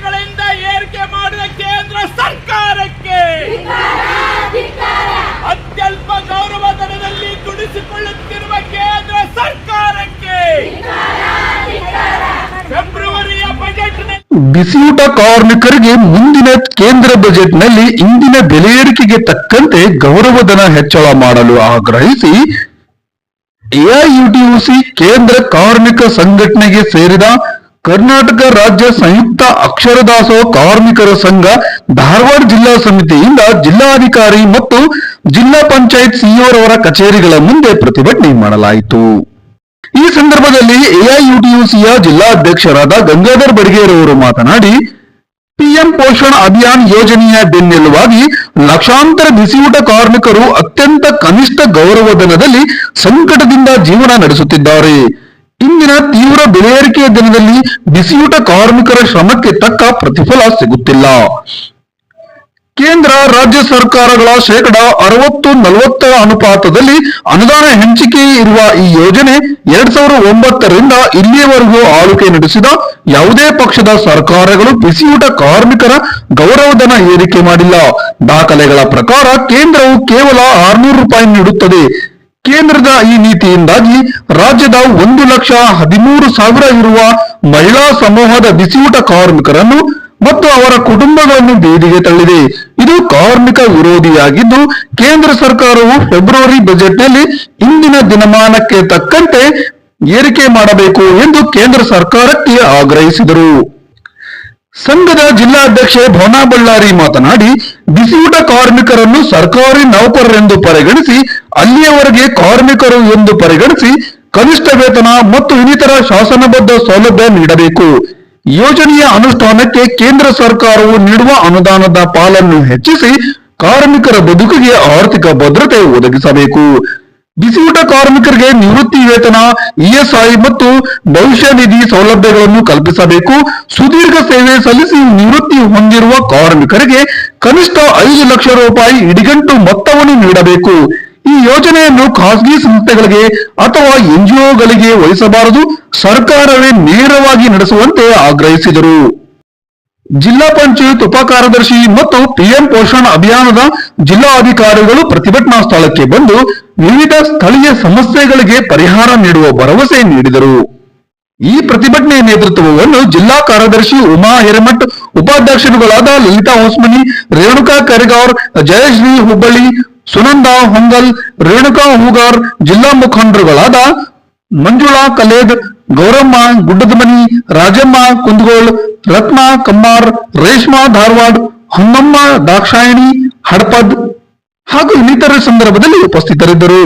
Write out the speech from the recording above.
ವರ್ಷಗಳಿಂದ ಏರಿಕೆ ಮಾಡಿದ ಕೇಂದ್ರ ಸರ್ಕಾರಕ್ಕೆ ಅತ್ಯಲ್ಪ ಗೌರವಧನದಲ್ಲಿ ದುಡಿಸಿಕೊಳ್ಳುತ್ತಿರುವ ಕೇಂದ್ರ ಸರ್ಕಾರಕ್ಕೆ ಫೆಬ್ರವರಿಯ ಬಜೆಟ್ನಲ್ಲಿ ಬಿಸಿಯೂಟ ಕಾರ್ಮಿಕರಿಗೆ ಮುಂದಿನ ಕೇಂದ್ರ ಬಜೆಟ್ನಲ್ಲಿ ಇಂದಿನ ಬೆಲೆ ಏರಿಕೆಗೆ ತಕ್ಕಂತೆ ಗೌರವಧನ ಹೆಚ್ಚಳ ಮಾಡಲು ಆಗ್ರಹಿಸಿ ಎಐಯುಟಿಯುಸಿ ಕೇಂದ್ರ ಕಾರ್ಮಿಕ ಸಂಘಟನೆಗೆ ಸೇರಿದ ಕರ್ನಾಟಕ ರಾಜ್ಯ ಸಂಯುಕ್ತ ಅಕ್ಷರ ದಾಸೋಹ ಕಾರ್ಮಿಕರ ಸಂಘ ಧಾರವಾಡ ಜಿಲ್ಲಾ ಸಮಿತಿಯಿಂದ ಜಿಲ್ಲಾಧಿಕಾರಿ ಮತ್ತು ಜಿಲ್ಲಾ ಪಂಚಾಯತ್ ಸಿಇಒರವರ ಕಚೇರಿಗಳ ಮುಂದೆ ಪ್ರತಿಭಟನೆ ಮಾಡಲಾಯಿತು. ಈ ಸಂದರ್ಭದಲ್ಲಿ ಎಐಯುಟಿಯುಸಿಯ ಜಿಲ್ಲಾಧ್ಯಕ್ಷರಾದ ಗಂಗಾಧರ್ ಬಡಿಗೇರವರು ಮಾತನಾಡಿ, ಪಿಎಂ ಪೋಷಣ್ ಅಭಿಯಾನ್ ಯೋಜನೆಯ ಬೆನ್ನೆಲುವಾಗಿ ಲಕ್ಷಾಂತರ ಬಿಸಿಯೂಟ ಕಾರ್ಮಿಕರು ಅತ್ಯಂತ ಕನಿಷ್ಠ ಗೌರವಧನದಲ್ಲಿ ಸಂಕಟದಿಂದ ಜೀವನ ನಡೆಸುತ್ತಿದ್ದಾರೆ. ಇಂದಿನ ತೀವ್ರ ಬೆಲೆ ಏರಿಕೆಯ ದಿನದಲ್ಲಿ ಬಿಸಿಯೂಟ ಕಾರ್ಮಿಕರ ಶ್ರಮಕ್ಕೆ ತಕ್ಕ ಪ್ರತಿಫಲ ಸಿಗುತ್ತಿಲ್ಲ. ಕೇಂದ್ರ, ರಾಜ್ಯ ಸರ್ಕಾರಗಳ ಶೇಕಡ ಅರವತ್ತು ನಲವತ್ತರ ಅನುಪಾತದಲ್ಲಿ ಅನುದಾನ ಹಂಚಿಕೆ ಇರುವ ಈ ಯೋಜನೆ ಎರಡ್ ಸಾವಿರದ ಒಂಬತ್ತರಿಂದ ಇಲ್ಲಿಯವರೆಗೂ ಆಳ್ವಿಕೆ ನಡೆಸಿದ ಯಾವುದೇ ಪಕ್ಷದ ಸರ್ಕಾರಗಳು ಬಿಸಿಯೂಟ ಕಾರ್ಮಿಕರ ಗೌರವಧನ ಏರಿಕೆ ಮಾಡಿಲ್ಲ. ದಾಖಲೆಗಳ ಪ್ರಕಾರ ಕೇಂದ್ರವು ಕೇವಲ ಆರ್ನೂರು ರೂಪಾಯಿ ನೀಡುತ್ತದೆ. ಕೇಂದ್ರದ ಈ ನೀತಿಯಿಂದಾಗಿ ರಾಜ್ಯದ ಒಂದು ಲಕ್ಷ ಹದಿಮೂರು ಸಾವಿರ ಇರುವ ಮಹಿಳಾ ಸಮೂಹದ ಬಿಸಿಯೂಟ ಕಾರ್ಮಿಕರನ್ನು ಮತ್ತು ಅವರ ಕುಟುಂಬಗಳನ್ನು ಬೀದಿಗೆ ತಳ್ಳಿದೆ. ಇದು ಕಾರ್ಮಿಕ ವಿರೋಧಿಯಾಗಿದ್ದು, ಕೇಂದ್ರ ಸರ್ಕಾರವು ಫೆಬ್ರವರಿ ಬಜೆಟ್ನಲ್ಲಿ ಇಂದಿನ ದಿನಮಾನಕ್ಕೆ ತಕ್ಕಂತೆ ಏರಿಕೆ ಮಾಡಬೇಕು ಎಂದು ಕೇಂದ್ರ ಸರ್ಕಾರಕ್ಕೆ ಆಗ್ರಹಿಸಿದರು. ಸಂಘದ ಜಿಲ್ಲಾಧ್ಯಕ್ಷೆ ಭವನಾ ಬಳ್ಳಾರಿ ಮಾತನಾಡಿ, ಬಿಸಿಯೂಟ ಕಾರ್ಮಿಕರನ್ನು ಸರ್ಕಾರಿ ನೌಕರರೆಂದು ಪರಿಗಣಿಸಿ ಅಲ್ಲಿಯವರೆಗೆ ಕಾರ್ಮಿಕರು ಎಂದು ಪರಿಗಣಿಸಿ ಕನಿಷ್ಠ ವೇತನ ಮತ್ತು ಇನ್ನಿತರ ಶಾಸನಬದ್ಧ ಸೌಲಭ್ಯ ನೀಡಬೇಕು. ಯೋಜನೆಯ ಅನುಷ್ಠಾನಕ್ಕೆ ಕೇಂದ್ರ ಸರ್ಕಾರವು ನೀಡುವ ಅನುದಾನದ ಪಾಲನ್ನು ಹೆಚ್ಚಿಸಿ ಕಾರ್ಮಿಕರ ಬದುಕಿಗೆ ಆರ್ಥಿಕ ಭದ್ರತೆ ಒದಗಿಸಬೇಕು. ಬಿಸಿಯೂಟ ಕಾರ್ಮಿಕರಿಗೆ ನಿವೃತ್ತಿ ವೇತನ ಇಎಸ್ಐ ಮತ್ತು ಭವಿಷ್ಯ ನಿಧಿ ಸೌಲಭ್ಯಗಳನ್ನು ಕಲ್ಪಿಸಬೇಕು. ಸುದೀರ್ಘ ಸೇವೆ ಸಲ್ಲಿಸಿ ನಿವೃತ್ತಿ ಹೊಂದಿರುವ ಕಾರ್ಮಿಕರಿಗೆ ಕನಿಷ್ಠ ಐದು ಲಕ್ಷ ರೂಪಾಯಿ ಇಡಿಗಂಟು ಮೊತ್ತವನ್ನು ನೀಡಬೇಕು. ಈ ಯೋಜನೆಯನ್ನು ಖಾಸಗಿ ಸಂಸ್ಥೆಗಳಿಗೆ ಅಥವಾ ಎನ್ಜಿಒಗಳಿಗೆ ವಹಿಸಬಾರದು, ಸರ್ಕಾರವೇ ನೇರವಾಗಿ ನಡೆಸುವಂತೆ ಆಗ್ರಹಿಸಿದರು. ಜಿಲ್ಲಾ ಪಂಚಾಯತ್ ಉಪ ಕಾರ್ಯದರ್ಶಿ ಮತ್ತು ಪಿಎಂ ಪೋಷಣ್ ಅಭಿಯಾನದ ಜಿಲ್ಲಾ ಅಧಿಕಾರಿಗಳು ಪ್ರತಿಭಟನಾ ಸ್ಥಳಕ್ಕೆ ಬಂದು ವಿವಿಧ ಸ್ಥಳೀಯ ಸಮಸ್ಯೆಗಳಿಗೆ ಪರಿಹಾರ ನೀಡುವ ಭರವಸೆ ನೀಡಿದರು. ಈ ಪ್ರತಿಭಟನೆ ನೇತೃತ್ವವನ್ನು ಜಿಲ್ಲಾ ಕಾರ್ಯದರ್ಶಿ ಉಮಾ ಹಿರೇಮಠ್, ಉಪಾಧ್ಯಕ್ಷರುಗಳಾದ ಲಲಿತಾ ಹೊಸ್ಮನಿ, ರೇಣುಕಾ ಕರಿಗೌರ್, ಜಯಶ್ರೀ ಹುಬ್ಬಳ್ಳಿ ಸುನಂದ, ಹೊಂಗಲ್, ರೇಣುಕಾ, ಹೂಗಾರ್, ಜಿಲ್ಲಾ ಮುಖಂಡರುಗಳಾದ ಮಂಜುಳಾ, ಕಲೇದ್, ಗೌರಮ್ಮ, ಗುಡ್ಡದಮನಿ, ರಾಜಮ್ಮ, ಕುಂದಗೋಳ್, ರತ್ನ, ಕಮ್ಮಾರ್, ರೇಷ್ಮಾ, ಧಾರವಾಡ್ ಹೊನ್ನಮ್ಮ ದಾಕ್ಷಾಯಣಿ, ಹಡಪದ್ ಹಾಗೂ ಇನ್ನಿತರ ಸಂದರ್ಭದಲ್ಲಿ ಉಪಸ್ಥಿತರಿದ್ದರು.